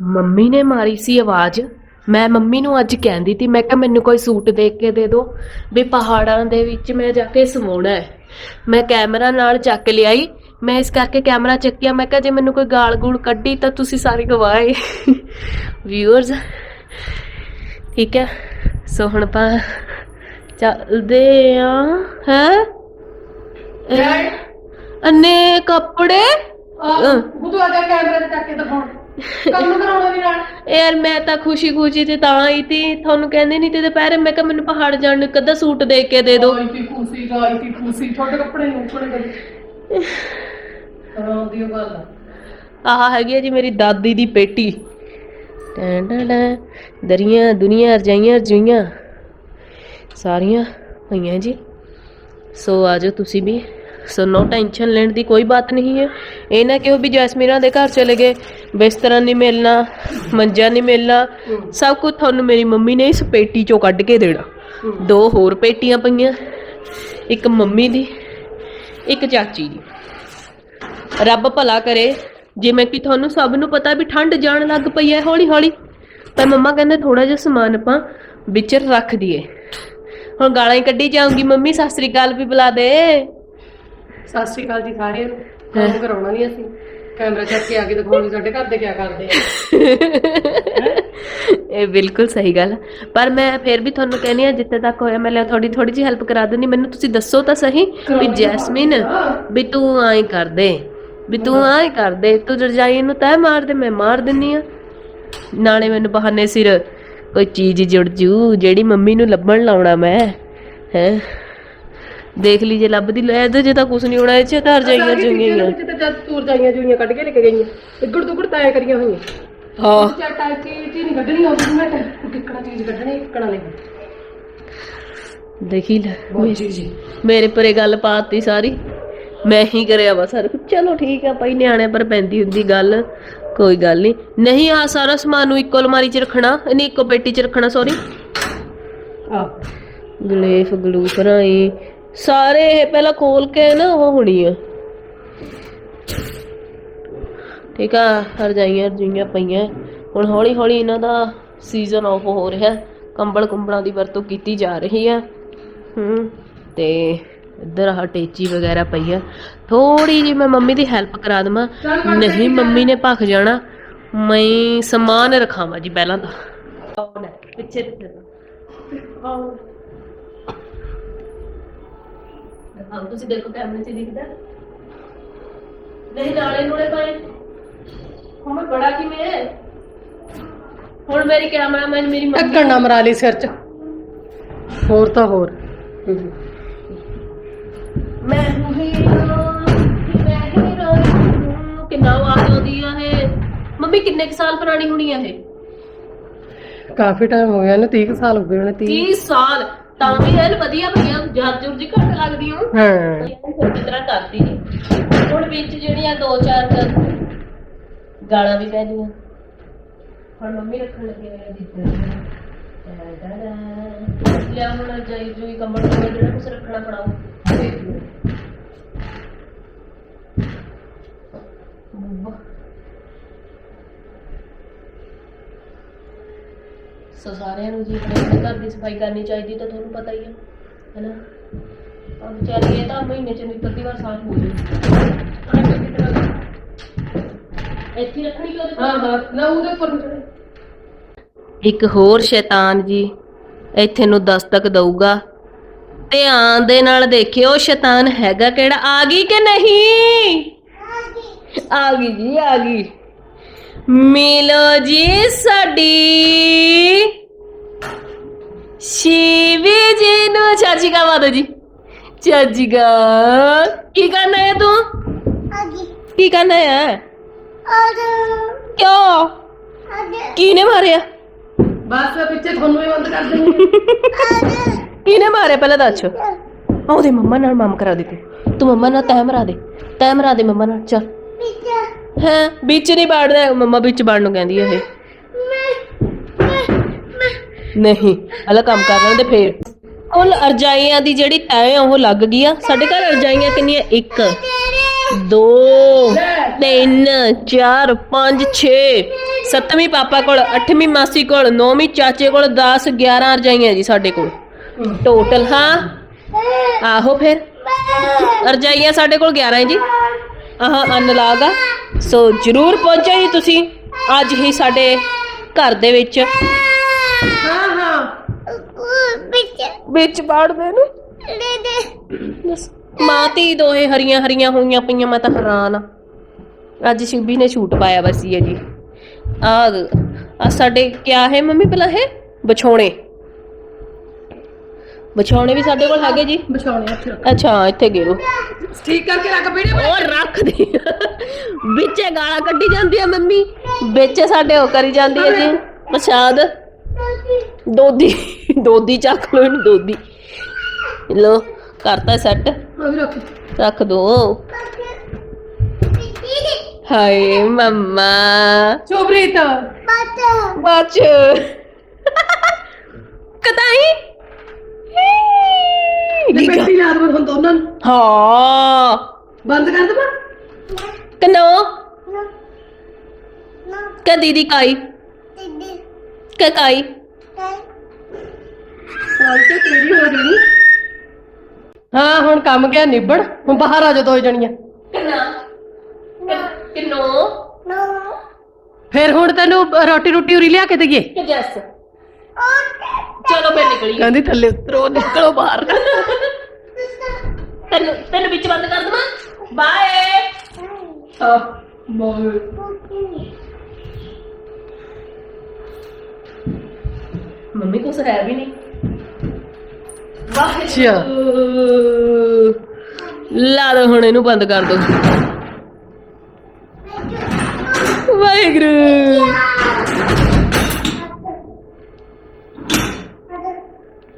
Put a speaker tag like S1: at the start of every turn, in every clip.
S1: Mummy ਨੇ ਮਾਰੀ ਸੀ ਆਵਾਜ਼। ਮੈਂ ਮੰਮੀ ਨੂੰ ਅੱਜ ਕਹਿੰਦੀ ਤੀ ਮੈਂ ਕਿਹਾ ਮੈਨੂੰ ਕੋਈ ਸੂਟ ਦੇਖ ਕੇ ਦੇ ਦਿਓ ਵੀ ਪਹਾੜਾਂ ਦੇ ਵਿੱਚ ਮੈਂ ਜਾ ਕੇ ਸਮਾਉਣਾ ਹੈ। ਮੈਂ ਕੈਮਰਾ ਨਾਲ ਚੱਕ ਲਿਆਈ ਮੈਂ ਇਸ ਕਰਕੇ ਕੈਮਰਾ ਚੱਕਿਆ ਮੈਂ ਕਿਹਾ ਜੇ ਮੈਨੂੰ ਕੋਈ ਗਾਲ ਗੂਲ ਕੱਢੀ ਤਾਂ ਤੁਸੀਂ ਸਾਰੇ ਗਵਾਏ ਵਿਊਅਰਸ ਠੀਕ ਹੈ? ਸੋ ਹੁਣ ਆਪਾਂ ਚੱਲਦੇ ਆ ਹੈ? ਅੰਨੇ ਕੱਪੜੇ?
S2: ਉਹ ਤੂੰ ਆ ਜਾ ਕੈਮਰੇ ਤੇ ਚੱਕ ਕੇ ਦਿਖਾਉਣ। ਕੰਮ ਕਰਾਉਣਾ ਵੀ ਨਾਲ।
S1: ਯਾਰ ਮੈਂ ਤਾਂ ਖੁਸ਼ੀ ਖੁਸ਼ੀ ਤੇ ਤਾਂ ਆਈ ਤੀ। ਤੁਹਾਨੂੰ ਕਹਿੰਦੇ ਨਹੀਂ ਤੇ ਦੁਪਹਿਰੇ ਮੈਂ ਕਿਹਾ ਮੈਨੂੰ ਪਹਾੜ ਜਾਣ ਨੂੰ ਇੱਕ ਅੱਧਾ ਸੂਟ ਦੇ ਕੇ ਦੇ ਦਿਓ
S2: ਕੀ ਖੁਸ਼ੀ ਗਾਈ ਕੀ ਖੁਸ਼ੀ। ਛੋਟੇ ਕੱਪੜੇ ਨੂੰ ਉੱਪਰ ਕਰੀ ਹਾਂ ਦੀ ਗੱਲ ਆ।
S1: ਆਹ ਹੈਗੀ ਹੈ ਜੀ ਮੇਰੀ ਦਾਦੀ ਦੀ ਪੇਟੀ। ਟੈਂ ਟੈਂ ਟੈਂ। ਦਰੀਆਂ ਦੁਨੀਆਂ ਰਜਾਈਆਂ ਰਜੂਈਆਂ। ਸਾਰੀਆਂ ਪਈਆਂ ਜੀ। ਸੋ ਆਜੋ ਤੁਸੀਂ ਵੀ। ਸੋ ਨੋ ਟੈਨਸ਼ਨ ਲੈਣ ਦੀ ਕੋਈ ਬਾਤ ਨਹੀਂ ਹੈ। ਇਹ ਨਾ ਕਿਉਂ ਵੀ ਜੈਸਮੀਨਾ ਦੇ ਘਰ ਚਲੇ ਗਏ। ਬਿਸਤਰਾ ਨਹੀਂ ਮਿਲਣਾ, ਮੰਜਾ ਨਹੀਂ ਮਿਲਣਾ। ਸਭ ਕੁਝ ਤੁਹਾਨੂੰ ਮੇਰੀ ਮੰਮੀ ਨੇ ਇਸ ਪੇਟੀ ਚੋਂ ਕੱਢ ਕੇ ਦੇਣਾ। ਦੋ ਹੋਰ ਪੇਟੀਆਂ ਪਈਆਂ, ਇੱਕ ਮੰਮੀ ਦੀ, ਇੱਕ ਚਾਚੀ ਦੀ। ਰੱਬ ਭਲਾ ਕਰੇ, ਜਿਵੇਂ ਕਿ ਤੁਹਾਨੂੰ ਸਭ ਨੂੰ ਪਤਾ ਵੀ ਠੰਡ ਜਾਣ ਲੱਗ ਪਈ ਹੈ ਹੌਲੀ ਹੌਲੀ ਤਾਂ ਮੰਮਾ ਕਹਿੰਦੇ ਥੋੜਾ ਜਿਹਾ ਸਮਾਨ ਆਪਾਂ ਵਿਚਰ ਰੱਖ ਦਈਏ। ਹੁਣ ਗਾਲਾਂ ਹੀ ਕੱਢੀ ਜਾਊਂਗੀ। ਮੰਮੀ, ਸਤਿ ਸ੍ਰੀ ਅਕਾਲ ਵੀ ਬੁਲਾ ਦੇ।
S2: ਸਤਿ ਸ਼੍ਰੀ ਅਕਾਲ ਜੀ ਸਾਰਿਆਂ ਨੂੰ। ਕੰਮ ਕਰਾਉਣਾ ਨਹੀਂ ਅਸੀਂ। ਕੈਮਰਾ ਚੱਕ ਕੇ ਆ ਕੇ ਦਿਖਾਉਣ ਸਾਡੇ ਘਰ ਦੇ ਕੀ ਕਰਦੇ ਆ।
S1: ਇਹ ਬਿਲਕੁਲ ਸਹੀ ਗੱਲ ਹੈ। ਪਰ ਮੈਂ ਫਿਰ ਵੀ ਤੁਹਾਨੂੰ ਕਹਿੰਦੀ ਆ ਜਿੱਥੇ ਤੱਕ ਹੋਇਆ ਮੈਂ ਤੁਹਾਡੀ ਥੋੜੀ ਜਿਹੀ ਹੈਲਪ ਕਰਾ ਦਿੰਦੀ ਮੈਨੂੰ ਤੁਸੀਂ ਦੱਸੋ ਤਾਂ ਸਹੀ ਵੀ ਜੈਸਮਿਨ ਵੀ ਤੂੰ ਐਂ ਕਰ ਦੇ। ਵੀ ਤੂੰ ਐਂ ਕਰ ਦੇ। ਤੂੰ ਰਜਾਈ ਨੂੰ ਤੈ ਮਾਰ ਦੇ ਮੈਂ ਮਾਰ ਦਿੰਨੀ ਆ ਨਾਲੇ ਮੈਨੂੰ ਬਹਾਨੇ ਸਿਰ ਕੋਈ ਚੀਜ਼ ਜੁੜ ਜੂ ਜਿਹੜੀ ਮੰਮੀ ਨੂੰ ਲੱਭਣ ਲਾਉਣਾ ਮੈਂ। ਹੈ? ਦੇਖ ਲਈ ਜੇ ਲੱਭਦੀ ਲੈ ਇਹਦੇ ਜੇ ਤਾਂ ਕੁਝ ਨਹੀਂ ਹੋਣਾ ਇਹ ਚ
S2: ਜਦ ਤੂਰ ਜਾਈਆਂ ਜੂਈਆਂ ਕੱਢ ਕੇ ਲੈ ਕੇ ਗਈਆਂ। ਇੱਗੜ ਦੁਗੜ ਤਾਇਆ ਕਰੀਆਂ ਹੋਈਆਂ।
S1: ਹਾਂ।
S2: ਚੱਟਾ ਚੀਜ਼ ਨਹੀਂ ਕੱਢਣੀ ਆਉਂਦੀ ਮੈਂ ਕਿੱਕਣਾ ਚੀਜ਼ ਕੱਢਣੀ ਕਿੱਕਣਾ ਨਹੀਂ
S1: ਦੇਖੀ ਲੈ ਮੇਰੇ ਪਰੇ ਗੱਲ ਪਾਤੀ ਸਾਰੀ। ਮੈਂ ਹੀ ਕਰਿਆ ਵਾ ਸਾਰਾ ਕੁਝ ਚਲੋ ਠੀਕ ਆ ਭਾਈ ਨਿਆਣਿਆਂ ਪਰ ਪੈਂਦੀ ਹੁੰਦੀ ਗੱਲ। ਕੋਈ ਗੱਲ ਨਹੀਂ ਨਹੀਂ ਆ ਸਾਰਾ ਸਮਾਨ ਨੂੰ ਇੱਕੋ ਅਲਮਾਰੀ 'ਚ ਰੱਖਣਾ ਨਹੀਂ ਇੱਕੋ ਪੇਟੀ 'ਚ ਰੱਖਣਾ ਸੌਰੀ
S2: ਆ
S1: ਗਲੇਫ ਗਲੂਫਰਾਂ ਇਹ ਸਾਰੇ ਇਹ ਪਹਿਲਾਂ ਖੋਲ ਕੇ ਨਾ ਉਹ ਹੋਣੀ ਆ। ਠੀਕ ਆ ਰਜਾਈਆਂ ਰਜੂਈਆਂ ਪਈਆਂ। ਹੁਣ ਹੌਲੀ ਹੌਲੀ ਇਹਨਾਂ ਦਾ ਸੀਜ਼ਨ ਆਫ ਹੋ ਰਿਹਾ ਕੰਬਲ ਕੁੰਬਲਾਂ ਦੀ ਵਰਤੋਂ ਕੀਤੀ ਜਾ ਰਹੀ ਆ ਹੂੰ ਤੇ ਇੱਧਰ ਆਹ ਟੇਚੀ ਵਗੈਰਾ ਪਈ ਆ। ਥੋੜੀ ਜੀ ਮੈਂ ਮੰਮੀ ਦੀ ਹੈਲਪ ਕਰਾ ਦਵਾਂ। ਨਹੀਂ ਮੰਮੀ ਨੇ ਭੱਖ ਜਾਣਾ। ਮੈਂ ਸਮਾਨ ਰਖਾਵਾਂ ਜੀ ਪਹਿਲਾਂ ਤਾਂ। ਪਿੱਛੇ ਪਿੱਛੇ ਤੋਂ। ਆਹ ਹਾਂ ਤੁਸੀਂ ਦੇਖੋ ਕੈਮਰੇ 'ਚ ਦਿਖਦਾ। ਨਹੀਂ ਨਾਲੇ ਨੂਲੇ ਪਏ। ਹੁਣ ਮੈਂ ਬੜਾ ਕਿਵੇਂ ਹੈ ਹੁਣ ਮੇਰੀ ਕੈਮਰਾਮੈਨ ਮੇਰੀ ਮੰਮੀ
S2: ਢੱਕਣ ਨਾ ਮਰਾ ਲਈ ਸਿਰ 'ਚ। ਹੋਰ ਤਾਂ ਹੋਰ।
S1: ਮੈਂ ਹੀ ਮੈਂ ਹੀ ਰੋਈ ਕਿੰਨਾ ਆਵਾਜ਼ ਆਉਂਦੀ ਆ ਇਹ ਮੰਮੀ ਕਿੰਨੇ ਕੁ ਸਾਲ ਪੁਰਾਣੀ ਹੋਣੀ ਆ ਇਹ?
S2: ਕਾਫੀ ਟਾਈਮ ਹੋ ਗਿਆ ਇਹਨੂੰ 30 ਕੁ ਸਾਲ ਹੋ ਗਏ ਉਹਨੇ 30
S1: 30 ਸਾਲ। ਤਾਂ ਵੀ ਇਹ ਵਧੀਆ ਭਈਆ ਜਰ ਜੁਰ ਜੀ ਘੱਟ ਲੱਗਦੀ ਹੂੰ।
S2: ਹਾਂ
S1: ਚੰਗੀ ਤਰ੍ਹਾਂ ਕਰਦੀ ਨਹੀਂ ਹੁਣ ਵਿੱਚ ਜਿਹੜੀਆਂ ਦੋ ਚਾਰ ਗਾਲਾਂ ਵੀ ਪੈ ਗਈਆਂ। ਹੁਣ ਮੰਮੀ ਰੱਖਣ ਲੱਗੇ ਮੇਰੇ ਦਿੱਤੇ ਲਿਆ ਹੁਣ ਜਾਈ ਜੂਈ ਕੰਬਲ ਕੰਬਲ ਜਿਹੜਾ ਕੁਛ ਰੱਖਣਾ ਪੜਾਓ ਸੋ ਸਾਰਿਆਂ ਨੂੰ ਜੀ ਆਪਣੇ ਘਰ ਦੀ ਸਫ਼ਾਈ ਕਰਨੀ ਚਾਹੀਦੀ ਤਾਂ ਤੁਹਾਨੂੰ ਪਤਾ ਹੀ ਹੈ ਹੈਨਾ? ਵਿਚਾਰੀ ਇਹ ਤਾਂ ਮਹੀਨੇ ਚ ਅੱਧੀ ਵਾਰ ਸਾਫ਼ ਹੋ ਜਾਂਦੀ ਇੱਥੇ ਰੱਖਣੀ ਕਿ ਉਹਦੇ
S2: ਹਾਂ ਹਾਂ ਨਾ ਉਹਦੇ ਉੱਪਰ।
S1: ਇੱਕ ਹੋਰ ਸ਼ੈਤਾਨ ਜੀ ਇੱਥੇ ਨੂੰ ਦਸਤਕ ਦਊਗਾ। ਧਿਆਨ ਦੇ ਨਾਲ ਦੇਖਿਓ ਸ਼ੈਤਾਨ ਹੈਗਾ ਕਿਹੜਾ ਆ ਗਈ ਕਿ ਨਹੀਂ? ਆ ਗਈ ਜੀ ਆ ਗਈ। ਮਿਲੋ ਜੀ ਸਾਡੀ। ਸ਼ਿਵੀ ਜੀ ਨੂੰ ਚਾਚੀ ਕਾ ਮਾਤਾ ਜੀ। ਚਾਚੀ ਕਾ ਕੀ ਕਰਨਾ ਹੈ ਤੂੰ? ਕੀ ਕਰਨਾ ਹੈ ਕਿਉਂ? ਕਿਹਨੇ ਮਾਰਿਆ?
S2: ਬਸ ਪਿੱਛੇ ਤੁਹਾਨੂੰ ਹੀ ਬੰਦ ਕਰ ਦੇਣੀ
S1: ਕਿਹਨੇ ਮਾਰਿਆ ਪਹਿਲਾਂ ਦੱਸ। ਆ ਉਹਦੇ ਮੰਮਾ ਨਾਲ ਮਾਮ ਕਰਾ ਦੇ ਤੂੰ। ਤੂੰ ਮੰਮਾ ਨਾਲ ਤੈਅ ਮਰਾ ਦੇ। ਤੈਅ ਮਰਾ ਦੇ ਮੰਮਾ ਨਾਲ। ਚੱਲ। ਹਾਂ, ਵਿੱਚ ਨਹੀਂ ਬਾੜਦਾ, ਮੰਮਾ ਵਿੱਚ ਬਾੜ ਨੂੰ ਕਹਿੰਦੀ ਆ ਇਹ। ਨਹੀਂ ਹਲਾ ਕੰਮ ਕਰ ਰਹੇ ਤੇ ਫੇਰ। ਉਹ ਅਰਜਾਈਆਂ ਦੀ ਜਿਹੜੀ ਤੈਅ ਆ ਉਹ ਲੱਗ ਗਈ ਆ। ਸਾਡੇ ਘਰ ਅਰਜਾਈਆਂ ਕਿੰਨੀਆਂ? ਇੱਕ, ਦੋ, ਤਿੰਨ, ਚਾਰ, ਪੰਜ 6 ਸੱਤਵੀਂ ਪਾਪਾ ਕੋਲ, ਅੱਠਵੀਂ ਮਾਸੀ ਕੋਲ, ਨੌਵੀਂ ਚਾਚੇ ਕੋਲ 10 11 ਰਜਾਈਆਂ ਜੀ ਸਾਡੇ ਕੋਲ। ਟੋਟਲ ਹਾਂ? ਆਹੋ ਫਿਰ। ਰਜਾਈਆਂ ਸਾਡੇ ਕੋਲ 11 ਹੈ ਜੀ। ਆਹ ਅਨਲਾਗ ਆ। ਸੋ ਜਰੂਰ ਪਹੁੰਚੋ ਜੀ ਤੁਸੀਂ ਅੱਜ ਹੀ ਸਾਡੇ ਘਰ ਦੇ ਵਿੱਚ।
S2: ਹਾਂ ਹਾਂ।
S1: ਵਿੱਚ ਬਾੜ ਦੇ ਨੂੰ ਬਸ ਮਾਂ ਧੀ ਦੋਹੇ ਹਰੀਆਂ ਹਰੀਆਂ ਹੋਈਆਂ ਪਈਆਂ ਮੈਂ ਤਾਂ ਹੈਰਾਨ ਆ। ਅੱਜ ਸ਼ਿਵਬੀ ਨੇ ਸ਼ੂਟ ਪਾਇਆ ਵਸੀ ਹੈ ਜੀ। ਆ ਆ ਸਾਡੇ ਕਿਆ ਹੈ ਮੰਮੀ ਪਹਿਲਾਂ ਹੈ ਵਿਛੋਣੇ। ਵਿਛੋਣੇ ਵੀ ਸਾਡੇ ਕੋਲ ਹੈਗੇ ਜੀ?
S2: ਬਿਛਾਉਣੇ ਇੱਥੇ
S1: ਅੱਛਾ ਇੱਥੇ ਗੇਰੋ।
S2: ਠੀਕ ਕਰਕੇ ਰੱਖ ਵੀਡੀਓ
S1: ਉਹ ਰੱਖਦੀ ਵਿੱਚੇ ਗਾਲਾਂ ਕੱਢੀ ਜਾਂਦੀ ਆ ਮੰਮੀ। ਵਿੱਚ ਸਾਡੇ ਉਹ ਕਰੀ ਜਾਂਦੀ ਹੈ ਜੀ। ਪ੍ਰਸ਼ਾਦ। ਦੋਦੀ। ਦੋਦੀ ਚੱਕ ਲੋ ਇਹਨੂੰ ਦੋਦੀ। ਲੋ ਕਰਤਾ ਸੈੱਟ।
S2: ਉਹ ਵੀ ਰੱਖ।
S1: ਰੱਖ ਦੋ। ਹਾਏ ਮੰਮਾ।
S2: ਚੋਬਰੀਤ
S1: ਬਾਚ ਕਦਾਈ
S2: ਹੁਣ ਦੋਨਾਂ ਨੂੰ।
S1: ਹਾਂ।
S2: ਬੰਦ ਕਰ ਦਵਾਂ
S1: ਕਨੋ ਕ ਦੀਦੀ ਕਾਈ? ਕ ਕਾਈ?
S2: ਸਾਲ ਤੇ ਤੇਰੀ ਹੋ ਜਾਣੀ। ਹਾਂ ਹੁਣ ਕੰਮ ਗਿਆ ਨਿਬੜ। ਹੁਣ ਬਾਹਰ ਆ ਜਾ ਦੋ ਜਣੀਆਂ।
S1: ਕਨਾ ਕਿਨੋ
S2: ਫਿਰ ਹੁਣ ਤੈਨੂੰ ਰੋਟੀ ਰੋਟੀ ਉਰੀ ਲਿਆ ਕੇ ਦਈਏ?
S1: ਕਿ ਜੈਸ? ਚਲੋ ਮੈਂ ਨਿਕਲੀ
S2: ਕਹਿੰਦੀ ਥੱਲੇ ਉਤਰੋ ਨਿਕਲੋ ਬਾਹਰ।
S1: ਤੈਨੂੰ ਤੈਨੂੰ ਵਿੱਚ ਬੰਦ ਕਰ ਦਵਾਂ। ਬਾਏ ਮੰਮੀ ਕੁਛ ਹੈ ਵੀ ਨਹੀਂ।
S2: ਅੱਛਾ।
S1: ਲਾ ਦੋ ਹੁਣ ਇਹਨੂੰ ਬੰਦ ਕਰ ਦੋ। ਵਾਹਿਗੁਰੂ।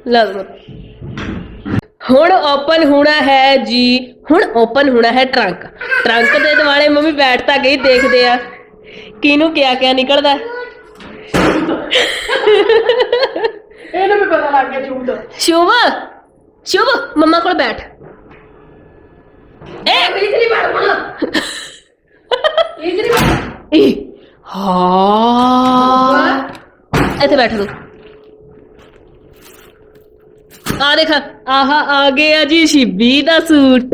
S1: ਲਾ ਦੋ ਹੁਣ ਓਪਨ ਹੋਣਾ ਹੈ ਜੀ। ਹੁਣ ਓਪਨ ਹੋਣਾ ਹੈ ਟਰੰਕ ਟਰੰਕ ਦੇ ਦੁਆਲੇ ਮੰਮੀ ਬੈਠ ਤਾਂ ਗਈ ਦੇਖਦੇ ਆ। ਕਿਹਨੂੰ ਕਿਆ ਕਿਆ ਨਿਕਲਦਾ?
S2: ਇਹਨੂੰ ਵੀ ਪਤਾ ਲੱਗ ਗਿਆ ਝੂਠ
S1: ਸ਼ੁਭ ਸ਼ੁਭ ਮੰਮਾ ਕੋਲ ਬੈਠ। ਏ
S2: ਇਧਰੀ ਬੈਠ ਹੁਣ ਇਧਰੀ ਬੈਠ
S1: ਏ ਹਾਂ। ਇੱਥੇ ਬੈਠ ਤੂੰ। ਆ ਦੇਖ ਆਹਾ ਆ ਗਿਆ ਜੀ ਸ਼ਿਬੀ ਦਾ ਸੂਟ।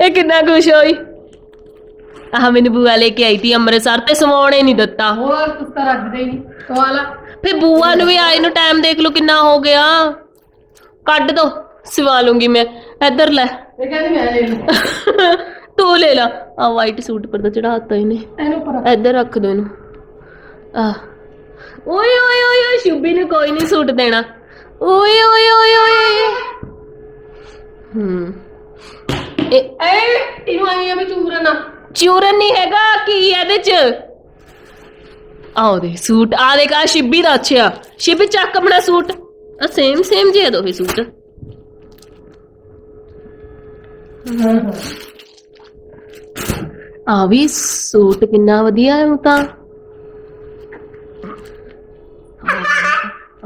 S1: ਇਹ ਕਿੰਨਾ ਖੁਸ਼ ਹੋਈ। ਆਹ ਮੈਨੂੰ ਬੂਆ ਲੈ ਕੇ ਆਈ ਤੀ ਅੰਮ੍ਰਿਤਸਰ ਤੇ ਸਵਾਉਣੇ ਨਹੀਂ ਦਿੱਤਾ।
S2: ਹੋਰ ਕੁੱਤਾ ਤਾਂ ਰੱਖਦੇ ਹੀ ਨਹੀਂ। ਸਵਾਲਾ
S1: ਫੇ ਬੂਆ ਨੂੰ ਵੀ ਆਏ ਨੂੰ ਟਾਈਮ ਦੇਖ ਲਓ ਕਿੰਨਾ ਹੋ ਗਿਆ। ਕੱਢ ਦੋ ਸਿਵਾ ਲੂੰਗੀ ਮੈਂ। ਇੱਧਰ ਲੈ।
S2: ਇਹ ਕਹਿੰਦੀ ਮੈਂ ਲੈ ਲੂੰ
S1: ਤੂੰ ਲੈ ਲਾ। ਆ ਵਾਈਟ ਸੂਟ ਪਰ ਤਾਂ ਚੜਾਤਾ ਇਹਨੇ
S2: ਇਹਨੂੰ ਪਰ
S1: ਇੱਧਰ ਰੱਖ ਦੋ ਇਹਨੂੰ। ਆ ਓਏ ਓਏ ਓਏ ਓਏ ਸ਼ੁਭੀ ਨੇ ਕੋਈ ਨਹੀਂ ਸੂਟ ਦੇਣਾ। ਓਏ ਓਏ ਓਏ ਓਏ। ਹੂੰ। ਇਹ
S2: ਏ ਇਹਨੂੰ ਆਈ ਆ ਵੀ ਚੂਰਨ ਨਾ
S1: ਚੂਰਨ ਨਹੀਂ ਹੈਗਾ ਕੀ ਇਹਦੇ ਚ? ਆਓ ਦੇ ਸੂਟ ਆ ਦੇਖ ਆ ਸ਼ਿੱਬੀ ਦਾ ਅੱਛਾ ਸ਼ਿੱਬੀ ਚੱਕ ਆਪਣਾ ਸੂਟ। ਆ ਸੇਮ ਸੇਮ ਜਿਹਾ ਦੋਵੇਂ ਸੂਟ। ਆ ਵੀ ਸੂਟ ਕਿੰਨਾ ਵਧੀਆ ਹੈ ਉਹ ਤਾਂ।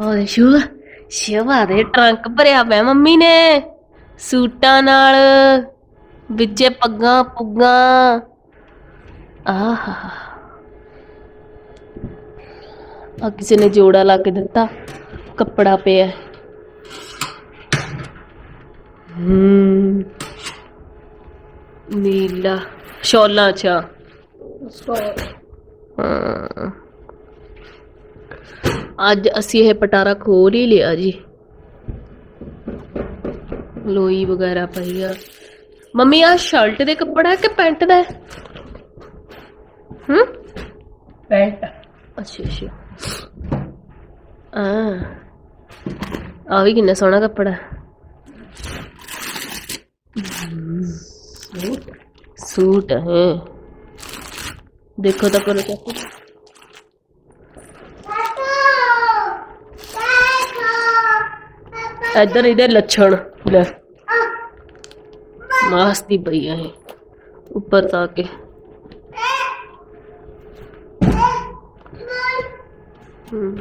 S1: ਓਏ ਸ਼ੂ ਸ਼ਿਵਾ ਦੇ ਟਰੰਕ ਭਰਿਆ ਪਿਆ ਮੰਮੀ ਨੇ। ਸੂਟਾਂ ਨਾਲ ਵਿੱਚੇ ਪੱਗਾਂ ਪੁੱਗਾਂ। ਆਹਾ। ਆ ਕਿਸੇ ਨੇ ਜੋੜਾ ਲਾ ਕੇ ਦਿੱਤਾ ਕੱਪੜਾ ਪਿਆ। ਹੂੰ। ਨੀਲਾ ਸ਼ੋਲਾਂ ਚਾ। ਹਾਂ। ਅੱਜ ਅਸੀਂ ਇਹ ਪਟਾਰਾ ਖੋਲ ਹੀ ਲਿਆ ਜੀ। ਲੋਈ ਵਗੈਰਾ ਪਈ ਆ। ਮੰਮੀ ਆ ਸ਼ਰਟ ਦੇ ਕੱਪੜਾ ਕਿ ਪੈਂਟ ਦਾ ਹੈ? ਹੂੰ?
S2: ਪੈਂਟ
S1: ਅੱਛਾ ਅੱਛਾ। ਆ ਆ ਵੀ ਕਿੰਨਾ ਸੋਹਣਾ ਕੱਪੜਾ ਸੂਟ। ਸੂਟ ਹੈ। ਦੇਖੋ ਤਾਂ ਕਰੋ ਚਾਚੂ ਇੱਧਰ ਇਹਦੇ ਲੱਛਣ, ਲੈ। ਮਾਸ ਦੀ ਪਈ ਆ ਇਹ। ਉੱਪਰ ਤਾਂ ਕੇ। ਹੂੰ।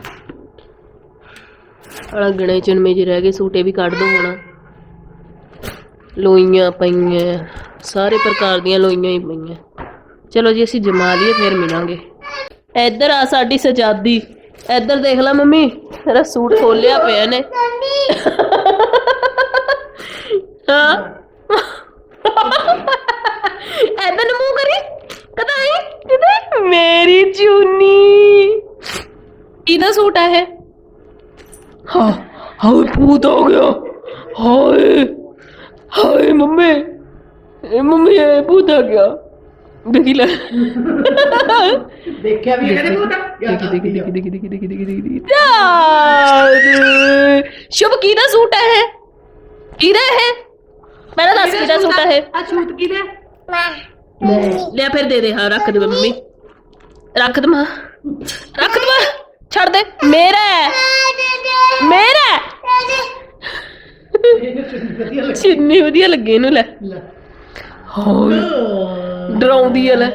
S1: ਅੜਾ ਗਣੇ ਚਣਮੇ ਜਿਹੇ ਰਹਿ ਗਏ, ਸੂਟੇ ਵੀ ਕੱਢ ਦੋ ਹੁਣ ਲੋਈਆਂ ਪਈਆਂ, ਸਾਰੇ ਪ੍ਰਕਾਰ ਦੀਆਂ ਲੋਈਆਂ ਹੀ ਪਈਆਂ। ਚਲੋ ਜੀ, ਅਸੀਂ ਜਮਾ ਲਈਏ, ਫਿਰ ਮਿਲਾਂਗੇ। ਇੱਧਰ ਆ ਸਾਡੀ ਸਜਾਦੀ। ਇੱਧਰ ਦੇਖ ਲੈ ਮੰਮੀ, ਤੇਰਾ ਸੂਟ ਖੋਲਿਆ ਪਿਆ ਨੇ। ਹਾਂ। ਇੱਧਰ ਨੂੰ ਮੂੰਹ ਕਰੀ। ਕਦਾਈ ਕਿਤੇ ਮੇਰੀ ਚੁੰਨੀ। ਕਿਹਦਾ ਸੂਟ ਆ ਇਹ? ਹਾਂ, ਹਾਏ, ਭੂਤ ਆ ਗਿਆ। ਹਾਏ ਹਾਏ, ਮੰਮੀ। ਇਹ ਮੰਮੀ, ਇਹ ਭੂਤ ਆ ਗਿਆ। ਦੇਖੀ ਲੈ।
S2: ਦੇਖਿਆ ਵੀ
S1: ਇਹਨੇ ਕੋਤਾ ਸ਼ੁਭ ਕਿਹਦਾ ਸੂਟ ਹੈ ਕਿਹਦਾ ਹੈ ਪਹਿਲਾਂ ਦੱਸ ਕਿਹਦਾ ਸੂਟ ਹੈ
S2: ਆ? ਛੂਟ ਕਿਹਦਾ?
S1: ਲੈ ਫਿਰ ਦੇ ਦੇ ਹਾਂ ਰੱਖ ਦੇ ਮੰਮੀ। ਰੱਖ ਦੇ ਮਾਂ। ਰੱਖ ਦੇ ਮਾਂ। ਛੱਡ ਦੇ। ਮੇਰਾ ਹੈ। ਮੇਰਾ ਹੈ। ਕਿੰਨੀ ਵਧੀਆ ਲੱਗੇ। ਇਹਨੂੰ ਲੈ। ਹਾਂ ਡਰਾਉਂਦੀ ਹੈ ਲੈ।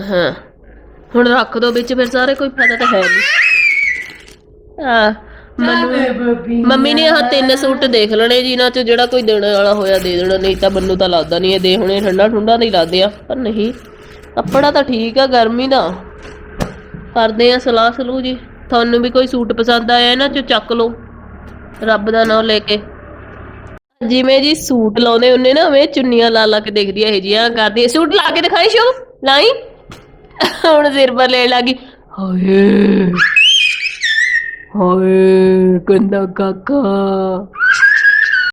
S1: ਹਾਂ। ਹੁਣ ਰੱਖ ਦੋ ਵਿੱਚ ਫਿਰ ਸਾਰੇ ਕੋਈ ਫਾਇਦਾ ਤਾਂ ਹੈ ਨਹੀਂ ਹਾਂ ਮੈਨੂੰ ਮੰਮੀ ਨੇ ਆਹ ਤਿੰਨ ਸੂਟ ਦੇਖ ਲੈਣੇ ਜਿਨ੍ਹਾਂ ਚ ਜਿਹੜਾ ਕੋਈ ਦੇਣ ਵਾਲਾ ਹੋਇਆ ਦੇ ਦੇਣਾ ਨਹੀਂ ਤਾਂ ਮੈਨੂੰ ਤਾਂ ਲੱਗਦਾ ਨਹੀਂ ਇਹ ਦੇ ਹੁਣੇ ਠੰਡਾ ਠੁੰਡਾ ਨਹੀਂ ਲੱਗਦੇ ਆ। ਪਰ ਨਹੀਂ ਕੱਪੜਾ ਤਾਂ ਠੀਕ ਆ ਗਰਮੀ ਦਾ। ਕਰਦੇ ਆ ਸਲਾਹ ਸਲੂ ਜੀ। ਤੁਹਾਨੂੰ ਵੀ ਕੋਈ ਸੂਟ ਪਸੰਦ ਆਇਆ ਇਹਨਾਂ ਚ ਚੱਕ ਲਓ। ਰੱਬ ਦਾ ਨਾਮ ਲੈ ਕੇ। ਜਿਵੇਂ ਜੀ ਸੂਟ ਲਾਉਂਦੇ ਹੁੰਨੇ ਨਾ ਉਵੇਂ ਚੁੰਨੀਆਂ ਲਾ ਲਾ ਕੇ ਦੇਖਦੀ ਇਹ ਜੀਆਂ ਕਰਦੀ ਆ। ਸੂਟ ਲਾ ਕੇ ਦਿਖਾਈ ਸ਼ੋ ਲਾਈ। ਹੁਣ ਸਿਰ ਪਰ ਲੈਣ ਲੱਗੀ ਹਾਏ ਹਾਏ ਗੰਦਾ ਕਾਕਾ।